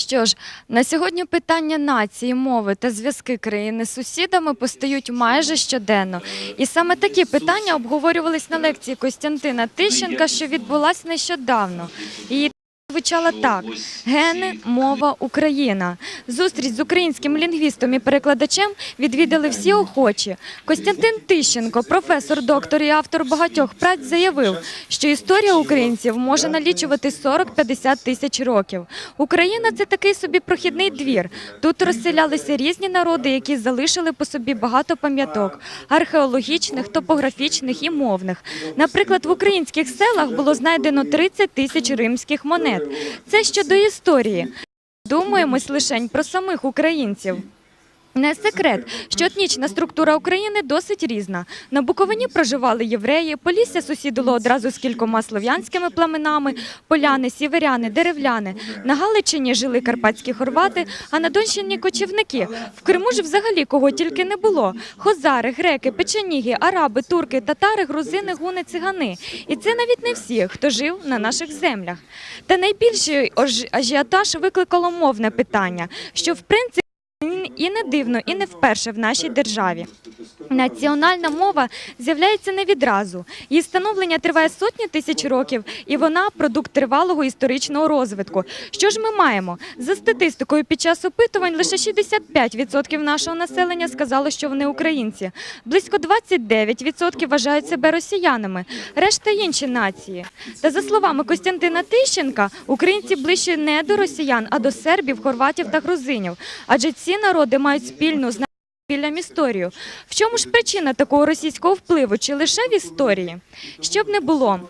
Що ж, на сьогодні питання нації, мови та зв'язки країни з сусідами постають майже щоденно. І саме такі питання обговорювались на лекції Костянтина Тищенка, що відбулася нещодавно. Звучала так: гени, мова, Україна. Зустріч з українським лінгвістом і перекладачем відвідали всі охочі. Костянтин Тищенко, професор, доктор і автор багатьох праць, заявив, що історія українців може налічувати 40-50 тисяч років. Україна це такий собі прохідний двір. Тут розселялися різні народи, які залишили по собі багато пам'яток археологічних, топографічних і мовних. Наприклад, в українських селах було знайдено 30 тисяч римських монет. Це щодо історії. Думаємось лише про самих українців. Не секрет, що етнічна структура України досить різна. На Буковині проживали євреї, Полісся сусідило одразу з кількома слов'янськими племенами, поляни, сіверяни, деревляни. На Галичині жили карпатські хорвати, а на Донщині кочівники. В Криму ж взагалі кого тільки не було: хозари, греки, печеніги, араби, турки, татари, грузини, гуни, цигани. І це навіть не всі, хто жив на наших землях. Та найбільший ажіотаж викликало мовне питання, що в принципі. І не дивно, і не вперше в нашій державі. Національна мова з'являється не відразу. Її становлення триває сотні тисяч років, і вона продукт тривалого історичного розвитку. Що ж ми маємо? За статистикою, під час опитувань лише 65% нашого населення сказало, що вони українці. Близько 29% вважають себе росіянами, решта інші нації. Та за словами Костянтина Тищенка, українці ближче не до росіян, а до сербів, хорватів та грузинів. Адже ці народи мають спільну спільним історію. В чому ж причина такого російського впливу? Чи лише в історії? Щоб не було.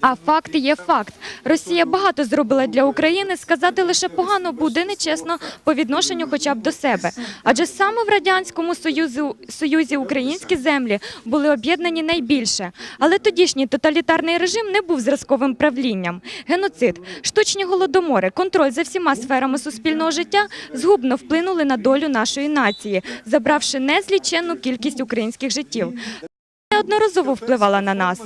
А факт є факт. Росія багато зробила для України. Сказати лише погано буде нечесно по відношенню хоча б до себе. Адже саме в радянському союзі, союзі українські землі були об'єднані найбільше. Але тодішній тоталітарний режим не був зразковим правлінням. Геноцид, штучні голодомори, контроль за всіма сферами суспільного життя згубно вплинули на долю нашої нації, забравши незліченну кількість українських життів неодноразово впливала на нас.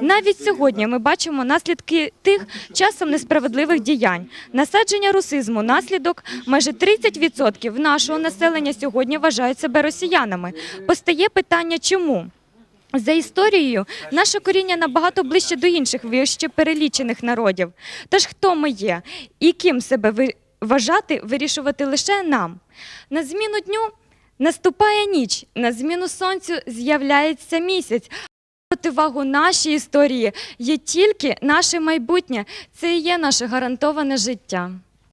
Навіть сьогодні ми бачимо наслідки тих часом несправедливих діянь. Насадження русизму наслідок майже 30% нашого населення сьогодні вважають себе росіянами. Постає питання, чому? За історією, наше коріння набагато ближче до інших вище перелічених народів. Тож хто ми є і ким себе вважати, вирішувати лише нам. На зміну дню наступає ніч, на зміну сонцю з'являється місяць. Противагу нашій історії є тільки наше майбутнє. Це і є наше гарантоване життя.